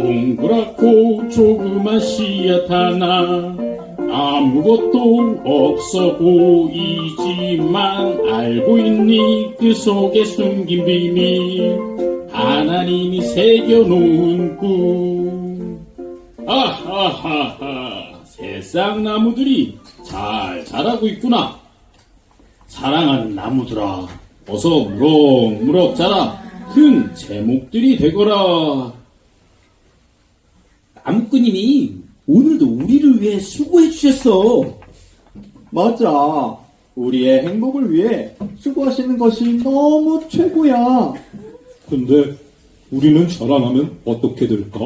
동그랗고 조그만 씨앗 하나 아무것도 없어 보이지만 알고 있니? 그 속에 숨긴 비밀 하나님이 새겨놓은 꿈. 아하하하 세상 나무들이 잘 자라고 있구나. 사랑하는 나무들아 어서 무럭무럭 자라. 큰 제목들이 되거라 나무꾼님이 오늘도 우리를 위해 수고해 주셨어. 맞아. 우리의 행복을 위해 수고하시는 것이 너무 최고야. 근데 우리는 자라나면 어떻게 될까?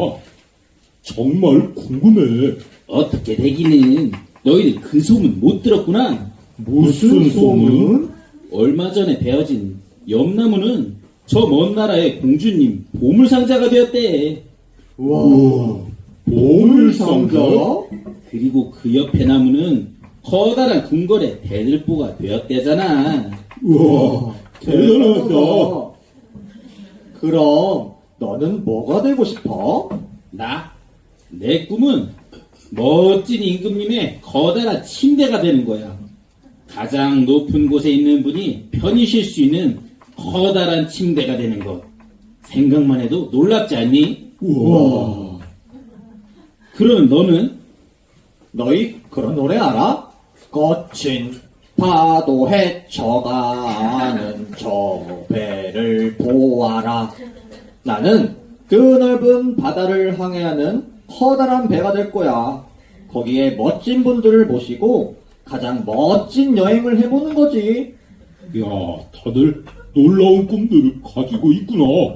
정말 궁금해. 어떻게 되기는 너희는 그 소문 못 들었구나. 무슨 소문? 얼마 전에 베어진 염나무는 저 먼 나라의 공주님 보물상자가 되었대. 와, 보물상자? 그리고 그 옆에 나무는 커다란 궁궐의 대들보가 되었대잖아. 우와, 대단하다. 그럼 너는 뭐가 되고 싶어? 나? 내 꿈은 멋진 임금님의 커다란 침대가 되는 거야. 가장 높은 곳에 있는 분이 편히 쉴 수 있는 커다란 침대가 되는 것. 생각만 해도 놀랍지 않니? 우와. 그럼 너는? 너희 그런 노래 알아? 거친 파도 헤쳐가는 저 배를 보아라. 나는 그 넓은 바다를 항해하는 커다란 배가 될 거야. 거기에 멋진 분들을 모시고 가장 멋진 여행을 해보는 거지. 야, 다들 놀라운 꿈들을 가지고 있구나.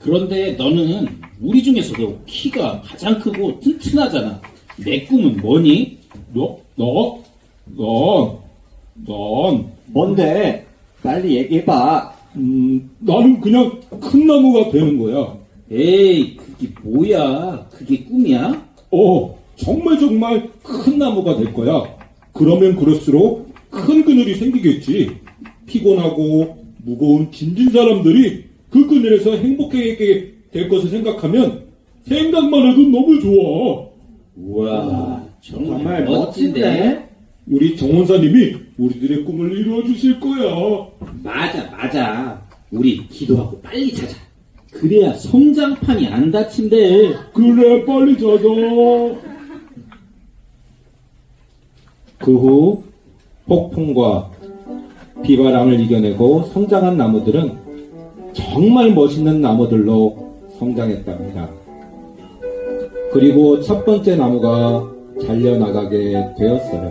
그런데 너는 우리 중에서도 키가 가장 크고 튼튼하잖아. 내 꿈은 뭐니? 너, 너, 난, 난, 뭔데? 빨리 얘기해봐. 음, 나는 그냥 큰 나무가 되는 거야. 에이, 그게 뭐야? 그게 꿈이야? 어, 정말 정말 큰 나무가 될 거야. 그러면 그럴수록 큰 그늘이 생기겠지. 피곤하고 무거운 진진 사람들이 그 그늘에서 행복하게 될 것을 생각하면 생각만 해도 너무 좋아. 우와, 정말, 정말 멋진데? 멋진데? 우리 정원사님이 우리들의 꿈을 이루어 주실 거야. 맞아, 맞아. 우리 기도하고 빨리 자자. 그래야 성장판이 안 다친대. 그래, 빨리 자자. 그 후 폭풍과 비바람을 이겨내고 성장한 나무들은 정말 멋있는 나무들로 성장했답니다. 그리고 첫 번째 나무가 잘려나가게 되었어요.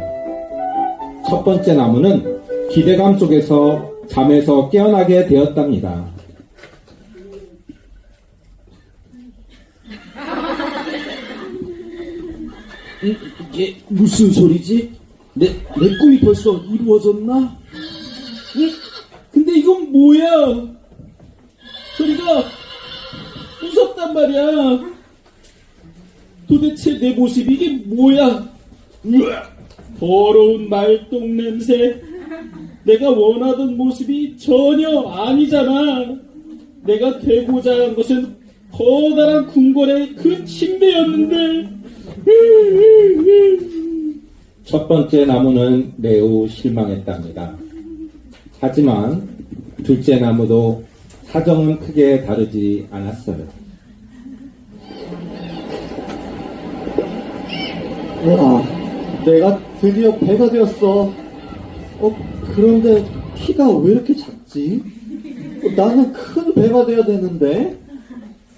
첫 번째 나무는 기대감 속에서 잠에서 깨어나게 되었답니다. 이게 무슨 소리지? 내, 내 꿈이 벌써 이루어졌나? 응? 근데 이건 뭐야? 소리가 무섭단 말이야. 도대체 내 모습이 이게 뭐야? 으악! 더러운 말똥 냄새. 내가 원하던 모습이 전혀 아니잖아. 내가 되고자 한 것은 커다란 궁궐의 그 침대였는데. 첫 번째 나무는 매우 실망했답니다. 하지만 둘째 나무도 사정은 크게 다르지 않았어요. 와, 내가 드디어 배가 되었어. 어, 그런데 키가 왜 이렇게 작지? 어, 나는 큰 배가 돼야 되는데.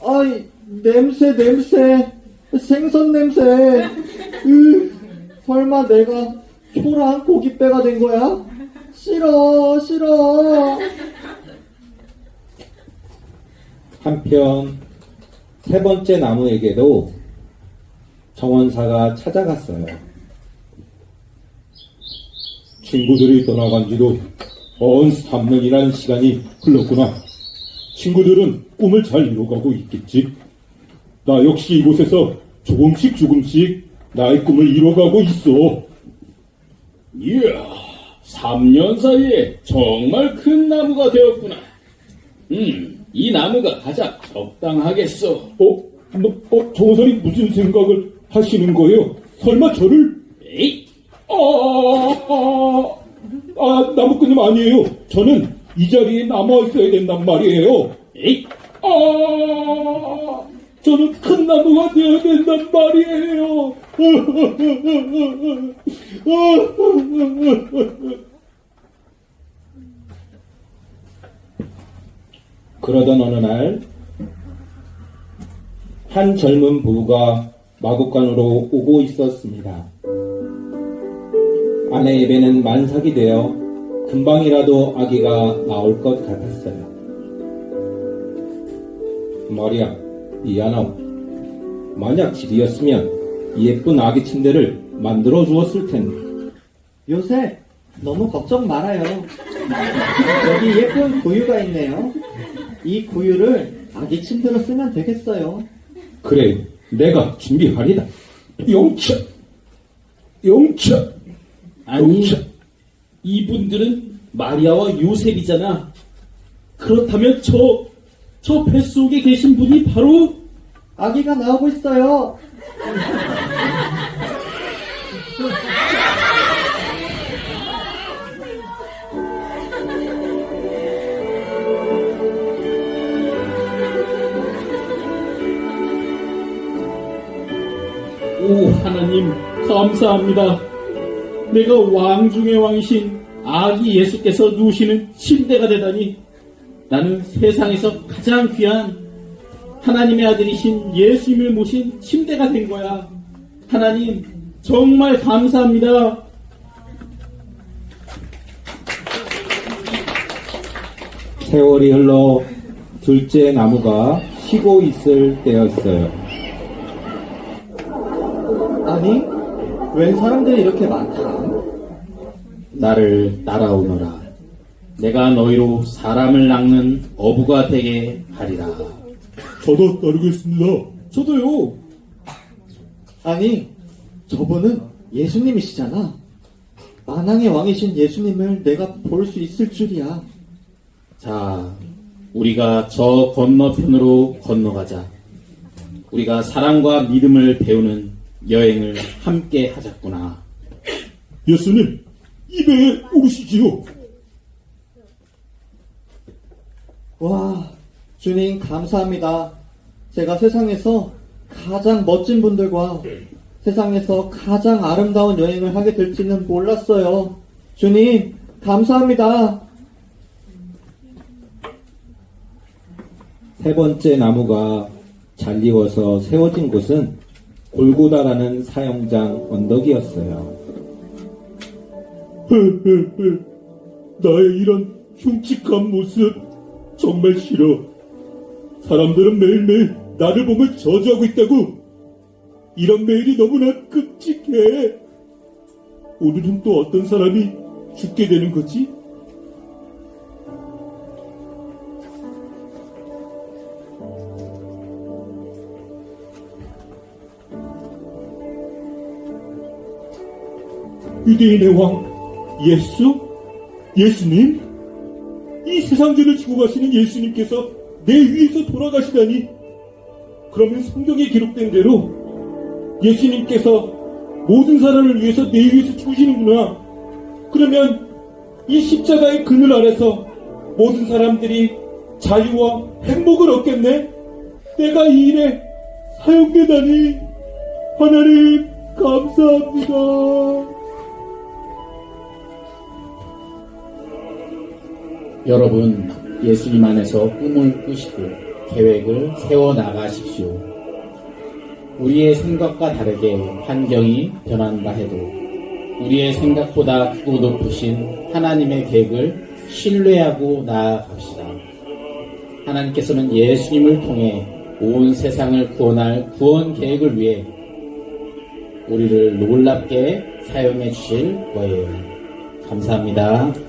아이, 냄새, 냄새. 생선 냄새. 으, 설마 내가 초라한 고깃배가 된 거야? 싫어, 싫어. 한편 세 번째 나무에게도 정원사가 찾아갔어요. 친구들이 떠나간 지도 언 3년이라는 시간이 흘렀구나. 친구들은 꿈을 잘 이뤄가고 있겠지. 나 역시 이곳에서 조금씩 조금씩 나의 꿈을 이뤄가고 있어. 이야, 3년 사이에 정말 큰 나무가 되었구나. 음, 이 나무가 가장 적당하겠어. 어? 뭐, 어, 정선이 무슨 생각을 하시는 거예요? 설마 저를? 에이, 아, 아, 아, 나무꾼님 아니에요. 저는 이 자리에 남아 있어야 된단 말이에요. 에이, 아, 저는 큰 나무가 되어야 된단 말이에요. 그러던 어느 날, 한 젊은 부부가 마곡간으로 오고 있었습니다. 아내의 배는 만삭이 되어 금방이라도 아기가 나올 것 같았어요. 마리아, 미안하오. 만약 집이었으면 이 예쁜 아기 침대를 만들어 주었을 텐데. 요새 너무 걱정 말아요. 여기 예쁜 구유가 있네요. 이 구유를 아기 침대로 쓰면 되겠어요. 그래, 내가 준비하리다. 용차! 용차! 아니, 용차! 이분들은 마리아와 요셉이잖아. 그렇다면 저, 저 뱃속에 계신 분이 바로 아기가 나오고 있어요. 하나님 감사합니다. 내가 왕 중의 왕이신 아기 예수께서 누우시는 침대가 되다니 나는 세상에서 가장 귀한 하나님의 아들이신 예수님을 모신 침대가 된 거야. 하나님 정말 감사합니다. 세월이 흘러 둘째 나무가 쉬고 있을 때였어요. 아니, 웬 사람들이 이렇게 많다? 나를 따라오너라. 내가 너희로 사람을 낚는 어부가 되게 하리라. 저도 따르겠습니다. 저도요. 아니, 저분은 예수님이시잖아. 만왕의 왕이신 예수님을 내가 볼 수 있을 줄이야. 자, 우리가 저 건너편으로 건너가자. 우리가 사랑과 믿음을 배우는 여행을 함께 하자꾸나. 예수님, 입에 오르시지요. 와, 주님 감사합니다. 제가 세상에서 가장 멋진 분들과 세상에서 가장 아름다운 여행을 하게 될지는 몰랐어요. 주님, 감사합니다. 세 번째 나무가 잘 익어서 세워진 곳은 골고다라는 사형장 언덕이었어요. 나의 이런 흉측한 모습 정말 싫어. 사람들은 매일매일 나를 보면 저주하고 있다고. 이런 매일이 너무나 끔찍해. 오늘은 또 어떤 사람이 죽게 되는 거지? 유대인의 왕 예수? 예수님? 이 세상 죄를 지고 가시는 예수님께서 내 위에서 돌아가시다니 그러면 성경에 기록된 대로 예수님께서 모든 사람을 위해서 내 위에서 죽으시는구나 그러면 이 십자가의 그늘 아래서 모든 사람들이 자유와 행복을 얻겠네 내가 이 일에 사용되다니 하나님 감사합니다 여러분, 예수님 안에서 꿈을 꾸시고 계획을 세워 나가십시오. 우리의 생각과 다르게 환경이 변한다 해도 우리의 생각보다 크고 높으신 하나님의 계획을 신뢰하고 나아갑시다. 하나님께서는 예수님을 통해 온 세상을 구원할 구원 계획을 위해 우리를 놀랍게 사용해 주실 거예요. 감사합니다.